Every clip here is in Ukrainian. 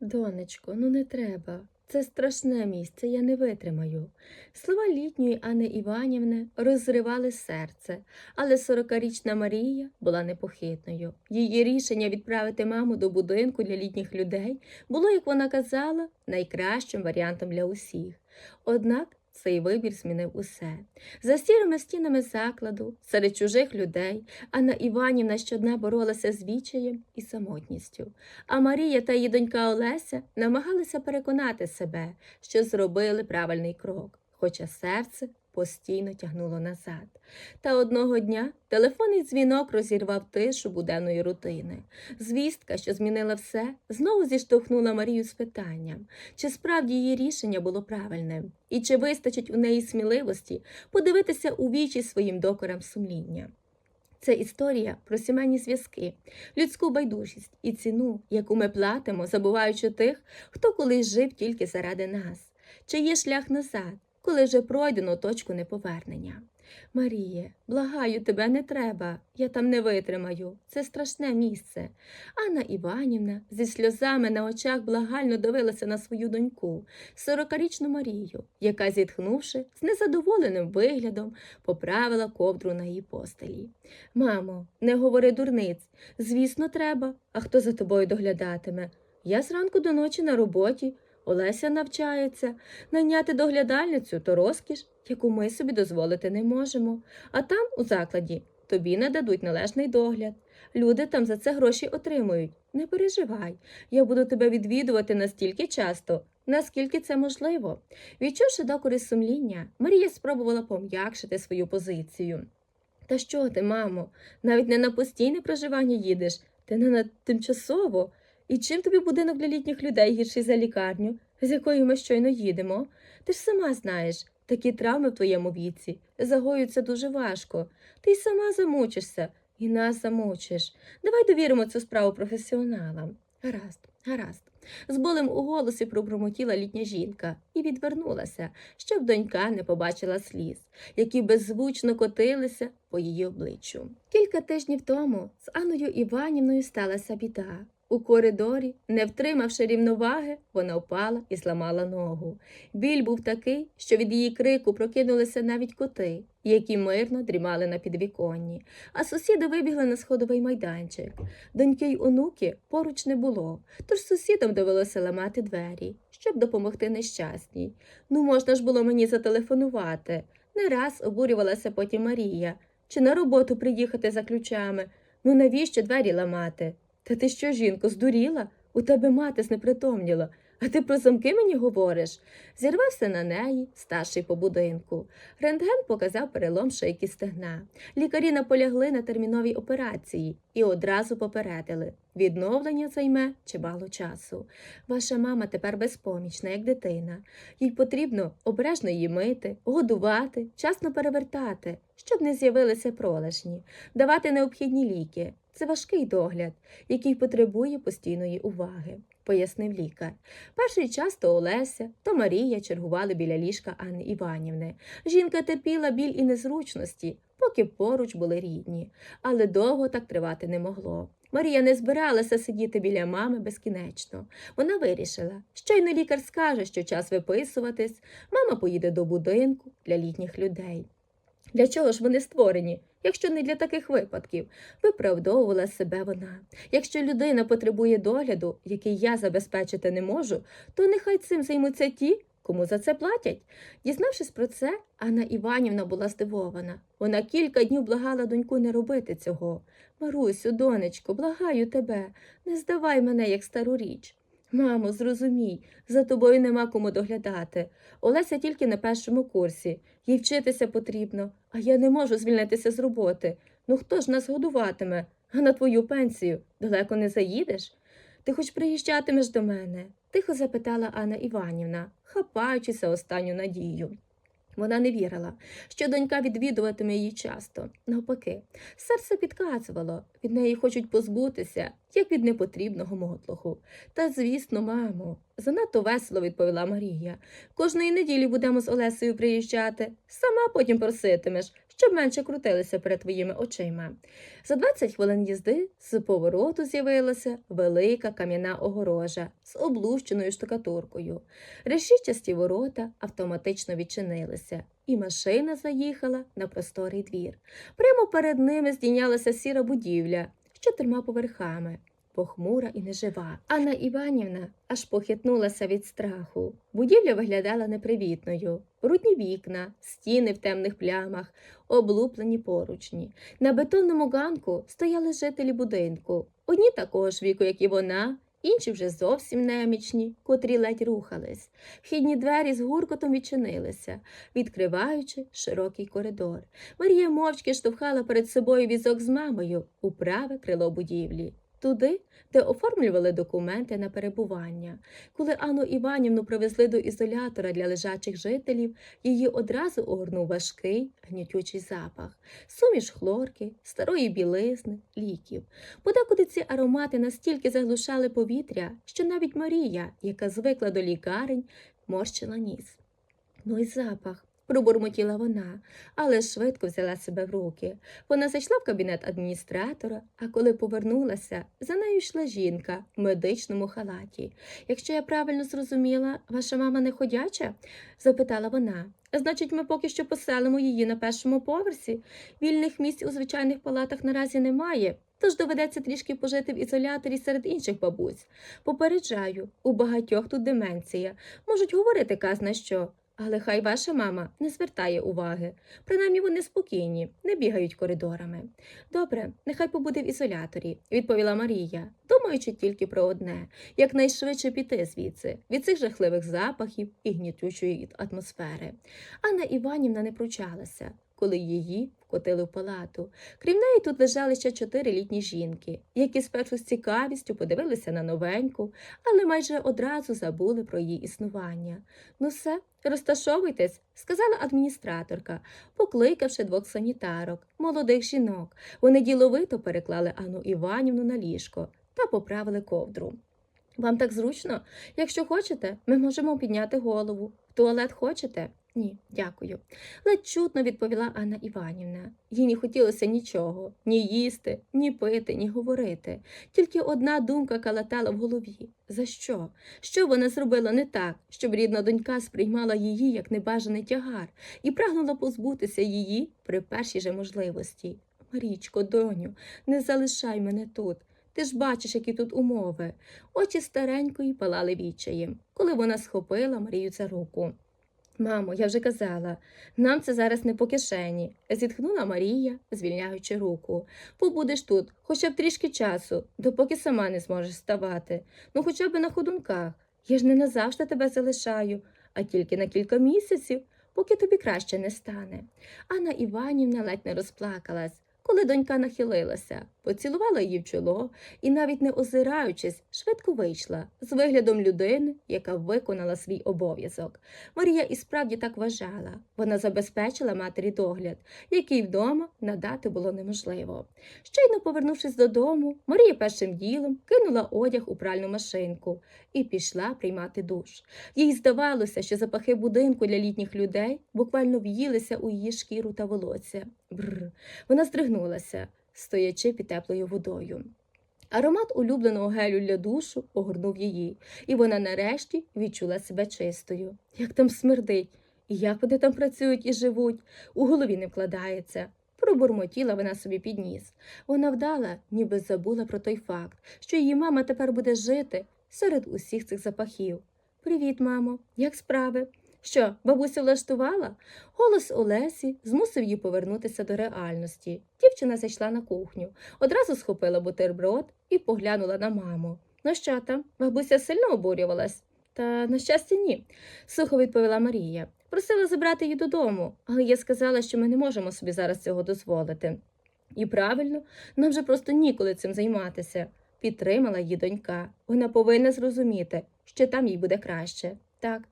Донечко, ну не треба. Це страшне місце, я не витримаю. Слова літньої Анни Іванівни розривали серце, але сорокарічна Марія була непохитною. Її рішення відправити маму до будинку для літніх людей було, як вона казала, найкращим варіантом для усіх. Однак цей вибір змінив усе. За сірими стінами закладу, серед чужих людей, Анна Іванівна щодня боролася з відчаєм і самотністю. А Марія та її донька Олеся намагалися переконати себе, що зробили правильний крок, хоча серце постійно тягнуло назад. Та одного дня телефонний дзвінок розірвав тишу буденної рутини. Звістка, що змінила все, знову зіштовхнула Марію з питанням, чи справді її рішення було правильним, і чи вистачить у неї сміливості подивитися у вічі своїм докорам сумління. Це історія про сімейні зв'язки, людську байдужість і ціну, яку ми платимо, забуваючи тих, хто колись жив тільки заради нас, чи є шлях назад, коли вже пройдено точку неповернення. Маріє, благаю тебе, не треба, я там не витримаю. Це страшне місце. Анна Іванівна зі сльозами на очах благально дивилася на свою доньку, сорокарічну Марію, яка, зітхнувши, з незадоволеним виглядом, поправила ковдру на її постелі. Мамо, не говори дурниць. Звісно, треба. А хто за тобою доглядатиме? Я зранку до ночі на роботі. Олеся навчається. Найняти доглядальницю то розкіш, яку ми собі дозволити не можемо. А там, у закладі, тобі не дадуть належний догляд. Люди там за це гроші отримують. Не переживай, я буду тебе відвідувати настільки часто, наскільки це можливо. Відчувши докори сумління, Марія спробувала пом'якшити свою позицію. Та що ти, мамо, навіть не на постійне проживання їдеш, ти не на тимчасово. І чим тобі будинок для літніх людей гірший за лікарню, з якої ми щойно їдемо? Ти ж сама знаєш, такі травми в твоєму віці загоюються дуже важко. Ти й сама замучишся, і нас замучиш. Давай довіримо цю справу професіоналам. Гаразд, гаразд. З болем у голосі пробурмотіла літня жінка і відвернулася, щоб донька не побачила сліз, які беззвучно котилися по її обличчю. Кілька тижнів тому з Анною Іванівною сталася біда. У коридорі, не втримавши рівноваги, вона впала і зламала ногу. Біль був такий, що від її крику прокинулися навіть коти, які мирно дрімали на підвіконні, а сусіди вибігли на сходовий майданчик. Доньки й онуки поруч не було, тож сусідам довелося ламати двері, щоб допомогти нещасній. Ну, можна ж було мені зателефонувати. Не раз обурювалася потім Марія. Чи на роботу приїхати за ключами? Ну навіщо двері ламати? Та ти що, жінко, здуріла? У тебе мати знепритомніла, а ти про замки мені говориш? Зірвався на неї, старший по будинку. Рентген показав перелом шийки стегна. Лікарі наполягли на терміновій операції і одразу попередили. Відновлення займе чимало часу. Ваша мама тепер безпомічна, як дитина. Їй потрібно обережно її мити, годувати, вчасно перевертати, щоб не з'явилися пролежні, давати необхідні ліки. Це важкий догляд, який потребує постійної уваги, пояснив лікар. Перший час то Олеся, то Марія чергували біля ліжка Анни Іванівни. Жінка терпіла біль і незручності, поки поруч були рідні, але довго так тривати не могло. Марія не збиралася сидіти біля мами безкінечно. Вона вирішила, щойно лікар скаже, що час виписуватись, мама поїде до будинку для літніх людей. Для чого ж вони створені, якщо не для таких випадків? Виправдовувала себе вона. Якщо людина потребує догляду, який я забезпечити не можу, то нехай цим займуться ті, кому за це платять. Дізнавшись про це, Анна Іванівна була здивована. Вона кілька днів благала доньку не робити цього. Марусю, донечко, благаю тебе, не здавай мене як стару річ. Мамо, зрозумій, за тобою нема кому доглядати. Олеся тільки на першому курсі, їй вчитися потрібно, а я не можу звільнитися з роботи. Ну хто ж нас годуватиме? А на твою пенсію далеко не заїдеш? Ти хоч приїжджатимеш до мене? тихо запитала Анна Іванівна, хапаючися останню надію. Вона не вірила, що донька відвідуватиме її часто. Навпаки, серце підказувало, від неї хочуть позбутися, як від непотрібного мотлоху. Та, звісно, мамо, занадто весело відповіла Марія. Кожної неділі будемо з Олесею приїжджати. Сама потім проситимеш, щоб менше крутилися перед твоїми очима. За 20 хвилин їзди з повороту з'явилася велика кам'яна огорожа з облущеною штукатуркою. Решітчасті ворота автоматично відчинилися, і машина заїхала на просторий двір. Прямо перед ними здійнялася сіра будівля з чотирма поверхами. Похмура і нежива. Анна Іванівна аж похитнулася від страху. Будівля виглядала непривітною. Брудні вікна, стіни в темних плямах, облуплені поручні. На бетонному ганку стояли жителі будинку. Одні такого віку, як і вона, інші вже зовсім немічні, котрі ледь рухались. Вхідні двері з гуркотом відчинилися, відкриваючи широкий коридор. Марія мовчки штовхала перед собою візок з мамою у праве крило будівлі. Туди, де оформлювали документи на перебування. Коли Анну Іванівну привезли до ізолятора для лежачих жителів, її одразу огорнув важкий гнітючий запах, суміш хлорки, старої білизни, ліків. Подекуди ці аромати настільки заглушали повітря, що навіть Марія, яка звикла до лікарень, морщила ніс. Ну й запах. Пробурмотіла вона, але швидко взяла себе в руки. Вона зайшла в кабінет адміністратора, а коли повернулася, за нею йшла жінка в медичному халаті. Якщо я правильно зрозуміла, ваша мама не ходяча? запитала вона. Значить, ми поки що поселимо її на першому поверсі. Вільних місць у звичайних палатах наразі немає, тож доведеться трішки пожити в ізоляторі серед інших бабусь. Попереджаю, у багатьох тут деменція. Можуть говорити казна що. Але хай ваша мама не звертає уваги. Принаймні вони спокійні, не бігають коридорами. Добре, нехай побуде в ізоляторі, відповіла Марія, думаючи тільки про одне якнайшвидше піти звідси, від цих жахливих запахів і гнітючої атмосфери. Анна Іванівна не пручалася, коли її вкотили в палату. Крім неї тут лежали ще чотири літні жінки, які спершу з цікавістю подивилися на новеньку, але майже одразу забули про її існування. Ну все, розташовуйтесь, сказала адміністраторка, покликавши двох санітарок, молодих жінок. Вони діловито переклали Анну Іванівну на ліжко та поправили ковдру. Вам так зручно? Якщо хочете, ми можемо підняти голову. В туалет хочете? Ні, дякую. Ледь чутно відповіла Анна Іванівна. Їй не хотілося нічого ні їсти, ні пити, ні говорити. Тільки одна думка калатала в голові. За що? Що вона зробила не так, щоб рідна донька сприймала її як небажаний тягар і прагнула позбутися її при першій же можливості. Марічко, доню, не залишай мене тут. Ти ж бачиш, які тут умови. Очі старенької палали відчаєм, коли вона схопила Марію за руку. Мамо, я вже казала, нам це зараз не по кишені, зітхнула Марія, звільняючи руку. Побудеш тут хоча б трішки часу, допоки сама не зможеш вставати. Ну, хоча б на ходунках. Я ж не назавжди тебе залишаю, а тільки на кілька місяців, поки тобі краще не стане. Анна Іванівна ледь не розплакалась, коли донька нахилилася, поцілувала її в чоло і, навіть не озираючись, швидко вийшла з виглядом людини, яка виконала свій обов'язок. Марія і справді так вважала. Вона забезпечила матері догляд, який вдома надати було неможливо. Щойно повернувшись додому, Марія першим ділом кинула одяг у пральну машинку і пішла приймати душ. Їй здавалося, що запахи будинку для літніх людей буквально в'їлися у її шкіру та волосся. Бррр. Вона здригнулася, стоячи під теплою водою. Аромат улюбленого гелю для душу огорнув її, і вона нарешті відчула себе чистою. Як там смердить, і як вони там працюють і живуть, у голові не вкладається. Пробурмотіла вона собі під ніс. Вона вдала, ніби забула про той факт, що її мама тепер буде жити серед усіх цих запахів. Привіт, мамо, як справи? Що, бабуся влаштувала? Голос Олесі змусив її повернутися до реальності. Дівчина зайшла на кухню, одразу схопила бутерброд і поглянула на маму. Ну що там, бабуся сильно обурювалась? Та, на щастя, ні, сухо відповіла Марія. Просила забрати її додому, але я сказала, що ми не можемо собі зараз цього дозволити. І правильно, нам вже просто ніколи цим займатися. Підтримала її донька. Вона повинна зрозуміти, що там їй буде краще. Так,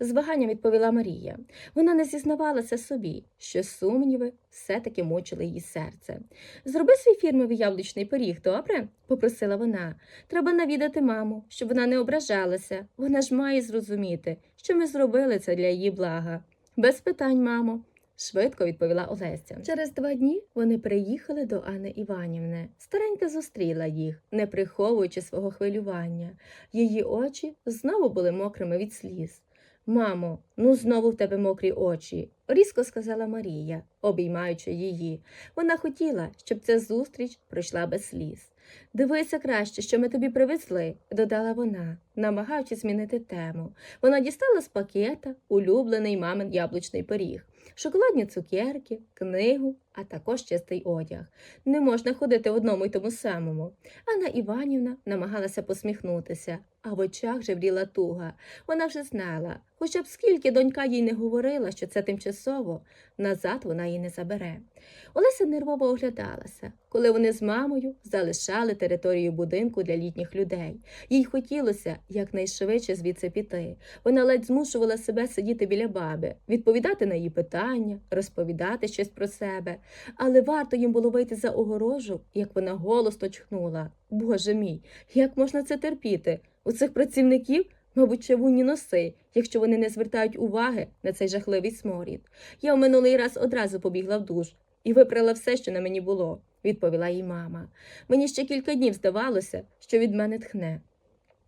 з ваганням відповіла Марія. Вона не зізнавалася собі, що сумніви все-таки мучили її серце. Зроби свій фірмовий яблучний пиріг, добре? попросила вона. Треба навідати маму, щоб вона не ображалася. Вона ж має зрозуміти, що ми зробили це для її блага. Без питань, мамо, швидко відповіла Олеся. Через два дні вони приїхали до Анни Іванівни. Старенька зустріла їх, не приховуючи свого хвилювання. Її очі знову були мокрими від сліз. Мамо, ну знову в тебе мокрі очі, різко сказала Марія, обіймаючи її. Вона хотіла, щоб ця зустріч пройшла без сліз. Дивися краще, що ми тобі привезли, додала вона, намагаючись змінити тему. Вона дістала з пакета улюблений мамин яблучний пиріг, шоколадні цукерки, книгу, а також чистий одяг. Не можна ходити в одному й тому самому. Анна Іванівна намагалася посміхнутися, а в очах жевріла туга. Вона вже знала, хоча б скільки донька їй не говорила, що це тимчасово, назад вона її не забере. Олеся нервово оглядалася, коли вони з мамою залишали територію будинку для літніх людей. Їй хотілося якнайшвидше звідси піти. Вона ледь змушувала себе сидіти біля баби, відповідати на її питання, розповідати щось про себе. Але варто їм було вийти за огорожу, як вона голосно чхнула. Боже мій, як можна це терпіти? У цих працівників, мабуть, чавунні носи, якщо вони не звертають уваги на цей жахливий сморід. Я в минулий раз одразу побігла в душ і випрала все, що на мені було, відповіла їй мама. Мені ще кілька днів здавалося, що від мене тхне.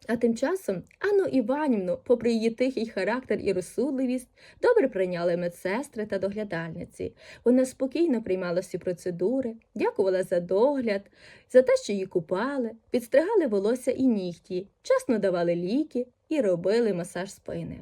А тим часом Анну Іванівну, попри її тихий характер і розсудливість, добре прийняли медсестри та доглядальниці. Вона спокійно приймала всі процедури, дякувала за догляд, за те, що її купали, підстригали волосся і нігті, часно давали ліки і робили масаж спини.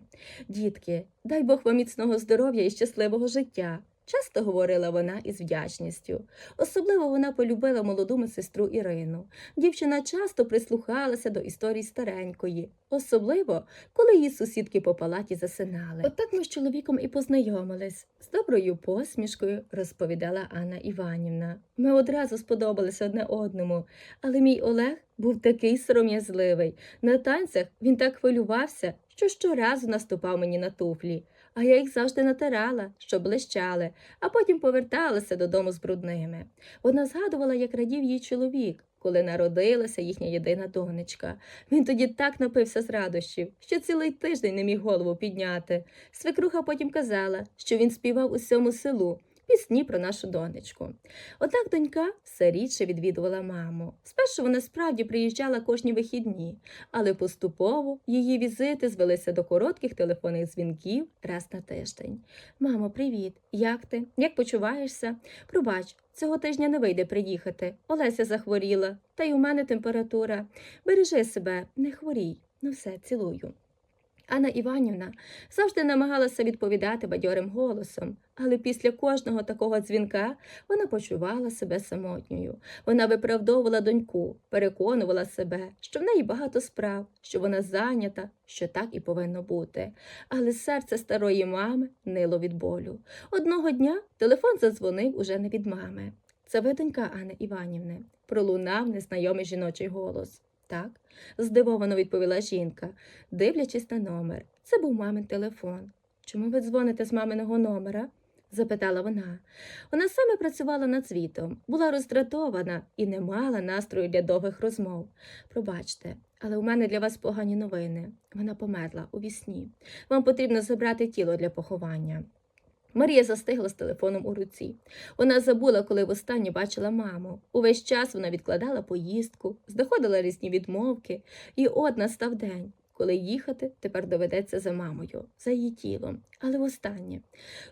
Дітки, дай Бог вам міцного здоров'я і щасливого життя. Часто говорила вона із вдячністю. Особливо вона полюбила молоду медсестру Ірину. Дівчина часто прислухалася до історій старенької, особливо, коли її сусідки по палаті засинали. От так ми з чоловіком і познайомились. З доброю посмішкою розповідала Анна Іванівна. Ми одразу сподобалися одне одному, але мій Олег був такий сором'язливий. На танцях він так хвилювався, що щоразу наступав мені на туфлі а я їх завжди натирала, що блищали, а потім поверталася додому з брудними. Вона згадувала, як радів їй чоловік, коли народилася їхня єдина донечка. Він тоді так напився з радощів, що цілий тиждень не міг голову підняти. Свекруха потім казала, що він співав усьому селу. Пісні про нашу донечку. Однак донька все рідше відвідувала маму. Спершу вона справді приїжджала кожні вихідні, але поступово її візити звелися до коротких телефонних дзвінків раз на тиждень. Мамо, привіт! Як ти? Як почуваєшся? Пробач, цього тижня не вийде приїхати. Олеся захворіла, та й у мене температура. Бережи себе, не хворій. Ну все, цілую. Анна Іванівна завжди намагалася відповідати бадьорим голосом, але після кожного такого дзвінка вона почувала себе самотньою. Вона виправдовувала доньку, переконувала себе, що в неї багато справ, що вона зайнята, що так і повинно бути. Але серце старої мами нило від болю. Одного дня телефон задзвонив уже не від мами. Це ви донька Анни Іванівни, пролунав незнайомий жіночий голос. Так, здивовано відповіла жінка, дивлячись на номер. Це був мамин телефон. Чому ви дзвоните з маминого номера? запитала вона. Вона саме працювала над світом, була роздратована і не мала настрою для довгих розмов. Пробачте, але у мене для вас погані новини. Вона померла у вісні. Вам потрібно забрати тіло для поховання. Марія застигла з телефоном у руці. Вона забула, коли востаннє бачила маму. Увесь час вона відкладала поїздку, знаходила різні відмовки, і от настав день, коли їхати тепер доведеться за мамою, за її тілом. Але востаннє.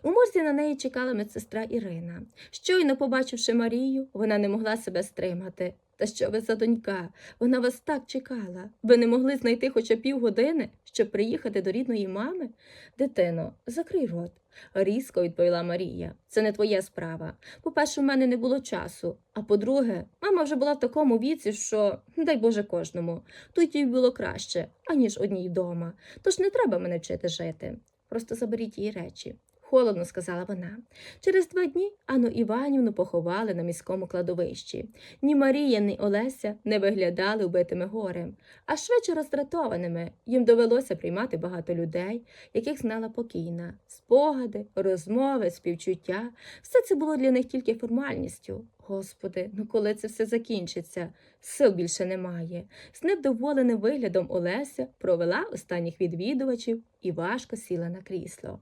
У морзі на неї чекала медсестра Ірина. Щойно побачивши Марію, вона не могла себе стримати. Та що ви за донька? Вона вас так чекала. Ви не могли знайти хоча півгодини, щоб приїхати до рідної мами? Дитино, закрий рот. Різко відповіла Марія. Це не твоя справа. По-перше, в мене не було часу. А по-друге, мама вже була в такому віці, що, дай Боже, кожному. Тут їй було краще, аніж одній вдома. Тож не треба мене вчити жити. Просто заберіть її речі. Холодно сказала вона. Через два дні Анну Іванівну поховали на міському кладовищі. Ні Марія, ні Олеся не виглядали вбитими горем, а швидше роздратованими. Їм довелося приймати багато людей, яких знала покійна. Спогади, розмови, співчуття все це було для них тільки формальністю. Господи, ну коли це все закінчиться? Сил більше немає. З невдоволеним виглядом Олеся провела останніх відвідувачів і важко сіла на крісло.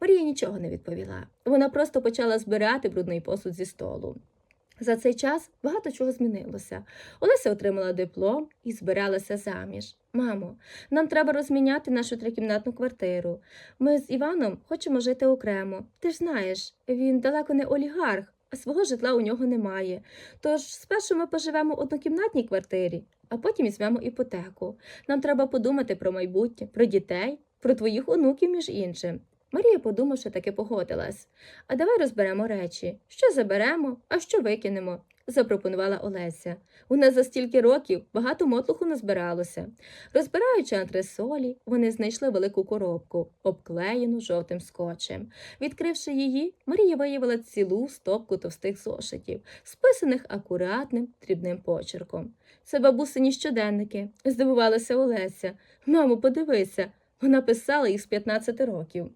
Марія нічого не відповіла. Вона просто почала збирати брудний посуд зі столу. За цей час багато чого змінилося. Олеся отримала диплом і збиралася заміж. Мамо, нам треба розміняти нашу трикімнатну квартиру. Ми з Іваном хочемо жити окремо. Ти ж знаєш, він далеко не олігарх, свого житла у нього немає. Тож спершу ми поживемо в однокімнатній квартирі, а потім візьмемо іпотеку. Нам треба подумати про майбутнє, про дітей, про твоїх онуків, між іншим. Марія, подумавши, таки погодилась. А давай розберемо речі, що заберемо, а що викинемо, запропонувала Олеся. У нас за стільки років багато мотлуху назбиралося. Розбираючи антресолі, вони знайшли велику коробку, обклеєну жовтим скотчем. Відкривши її, Марія виявила цілу стопку товстих зошитів, списаних акуратним дрібним почерком. Це бабусині щоденники, здивувалася Олеся. Мамо, подивися, вона писала їх з 15 років.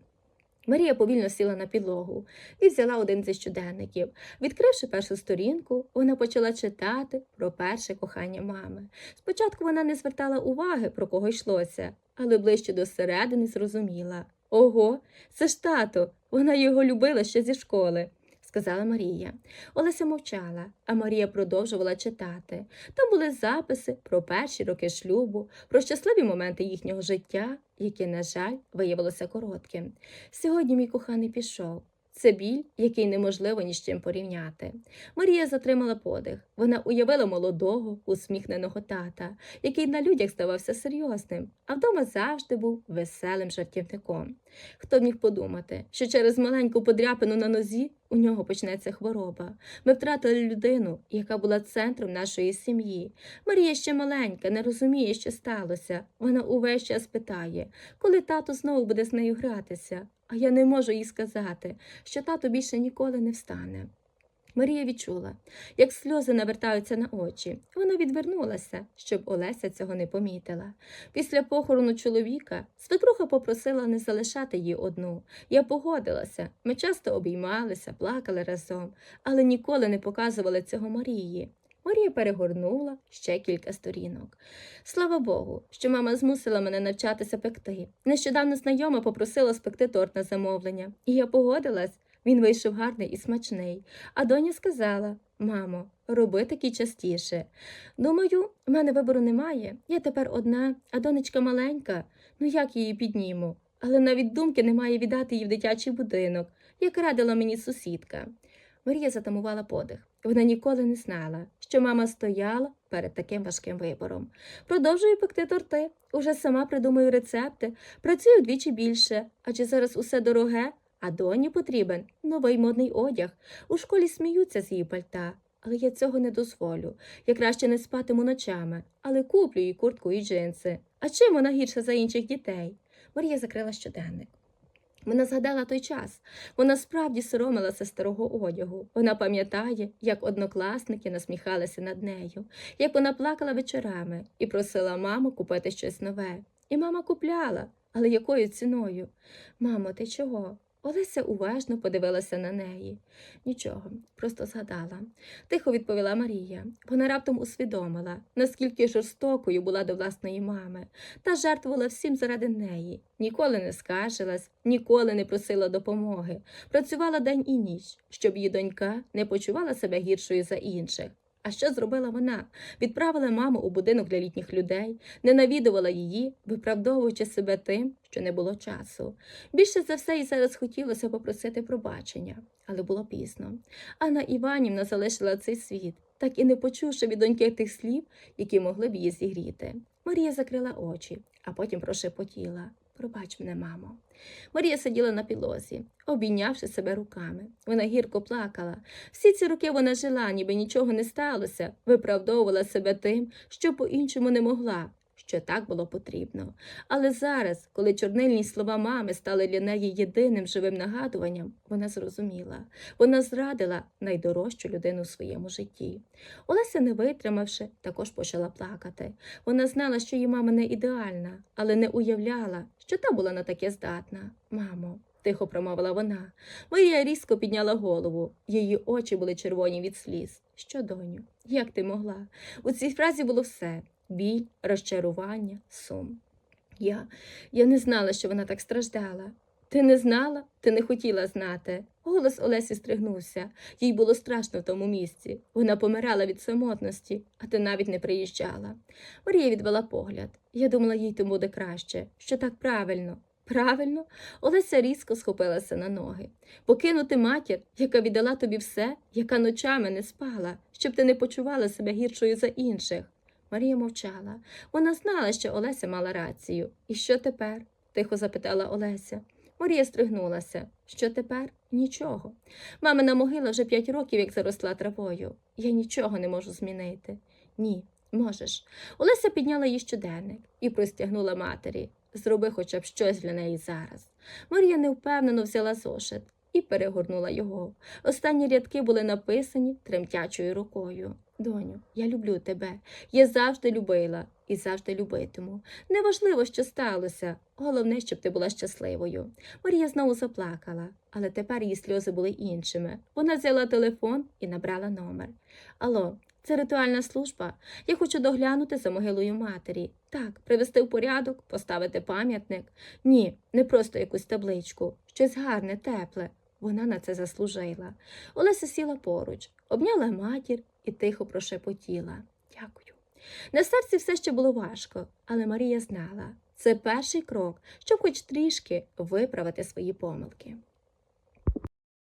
Марія повільно сіла на підлогу і взяла один зі щоденників. Відкривши першу сторінку, вона почала читати про перше кохання мами. Спочатку вона не звертала уваги, про кого йшлося, але ближче до середини зрозуміла Ого, це ж тато, вона його любила ще зі школи. Сказала Марія. Олеся мовчала, а Марія продовжувала читати. Там були записи про перші роки шлюбу, про щасливі моменти їхнього життя, яке, на жаль, виявилося коротким. Сьогодні мій коханий пішов. Це біль, який неможливо ні з чим порівняти. Марія затримала подих. Вона уявила молодого, усміхненого тата, який на людях здавався серйозним, а вдома завжди був веселим жартівником. Хто б міг подумати, що через маленьку подряпину на нозі у нього почнеться хвороба. Ми втратили людину, яка була центром нашої сім'ї. Марія ще маленька, не розуміє, що сталося. Вона увесь час питає, коли тато знову буде з нею гратися. А я не можу їй сказати, що тато більше ніколи не встане. Марія відчула, як сльози навертаються на очі. Вона відвернулася, щоб Олеся цього не помітила. Після похорону чоловіка свекруха попросила не залишати її одну. Я погодилася. Ми часто обіймалися, плакали разом, але ніколи не показували цього Марії. Марія перегорнула ще кілька сторінок. Слава Богу, що мама змусила мене навчатися пекти. Нещодавно знайома попросила спекти торт на замовлення, і я погодилась. Він вийшов гарний і смачний. А доня сказала: Мамо, роби такі частіше. Думаю, в мене вибору немає. Я тепер одна, а донечка маленька. Ну як її підніму? Але навіть думки немає віддати її в дитячий будинок, як радила мені сусідка. Марія затамувала подих. Вона ніколи не знала, що мама стояла перед таким важким вибором. Продовжую пекти торти, уже сама придумую рецепти, працюю вдвічі більше, адже зараз усе дороге, а доні потрібен новий модний одяг. У школі сміються з її пальта, але я цього не дозволю. Я краще не спатиму ночами, але куплю їй куртку і джинси. А чим вона гірша за інших дітей? Марія закрила щоденник. Вона згадала той час. Вона справді соромилася старого одягу. Вона пам'ятає, як однокласники насміхалися над нею, як вона плакала вечорами і просила маму купити щось нове. І мама купляла, але якою ціною? Мамо, ти чого? Олеся уважно подивилася на неї. Нічого, просто згадала. Тихо відповіла Марія. Вона раптом усвідомила, наскільки жорстокою була до власної мами, та жертвувала всім заради неї. Ніколи не скаржилась, ніколи не просила допомоги. Працювала день і ніч, щоб її донька не почувала себе гіршою за інших. А що зробила вона? Відправила маму у будинок для літніх людей, не навідувала її, виправдовуючи себе тим, що не було часу. Більше за все їй зараз хотілося попросити пробачення, але було пізно. Анна Іванівна залишила цей світ, так і не почувши від доньки тих слів, які могли б її зігріти. Марія закрила очі, а потім прошепотіла. Пробач мене, мамо. Марія сиділа на підлозі, обійнявши себе руками. Вона гірко плакала. Всі ці роки вона жила, ніби нічого не сталося, виправдовувала себе тим, що по-іншому не могла, що так було потрібно. Але зараз, коли чорнильні слова мами стали для неї єдиним живим нагадуванням, вона зрозуміла. Вона зрадила найдорожчу людину в своєму житті. Олеся, не витримавши, також почала плакати. Вона знала, що її мама не ідеальна, але не уявляла, що та була на таке здатна. Мамо, тихо промовила вона. Марія різко підняла голову. Її очі були червоні від сліз. Що, доню, як ти могла? У цій фразі було все біль, розчарування, сум. Я, я не знала, що вона так страждала. Ти не знала, ти не хотіла знати. Голос Олесі стригнувся. Їй було страшно в тому місці. Вона помирала від самотності, а ти навіть не приїжджала. Марія відвела погляд. Я думала, їй тому буде краще, що так правильно. Правильно, Олеся різко схопилася на ноги. Покинути матір, яка віддала тобі все, яка ночами не спала, щоб ти не почувала себе гіршою за інших. Марія мовчала. Вона знала, що Олеся мала рацію. І що тепер? тихо запитала Олеся. Марія стригнулася. Що тепер? Нічого. Мамина могила вже п'ять років, як заросла травою. Я нічого не можу змінити. Ні, можеш. Олеся підняла її щоденник і простягнула матері. Зроби хоча б щось для неї зараз. Марія невпевнено взяла зошит і перегорнула його. Останні рядки були написані тремтячою рукою. Доню, я люблю тебе. Я завжди любила і завжди любитиму. Неважливо, що сталося. Головне, щоб ти була щасливою. Марія знову заплакала, але тепер її сльози були іншими. Вона взяла телефон і набрала номер. Алло, це ритуальна служба. Я хочу доглянути за могилою матері. Так, привести в порядок, поставити пам'ятник. Ні, не просто якусь табличку, щось гарне, тепле. Вона на це заслужила. Олеся сіла поруч, обняла матір і тихо прошепотіла. Дякую. На серці все ще було важко, але Марія знала це перший крок, щоб хоч трішки виправити свої помилки.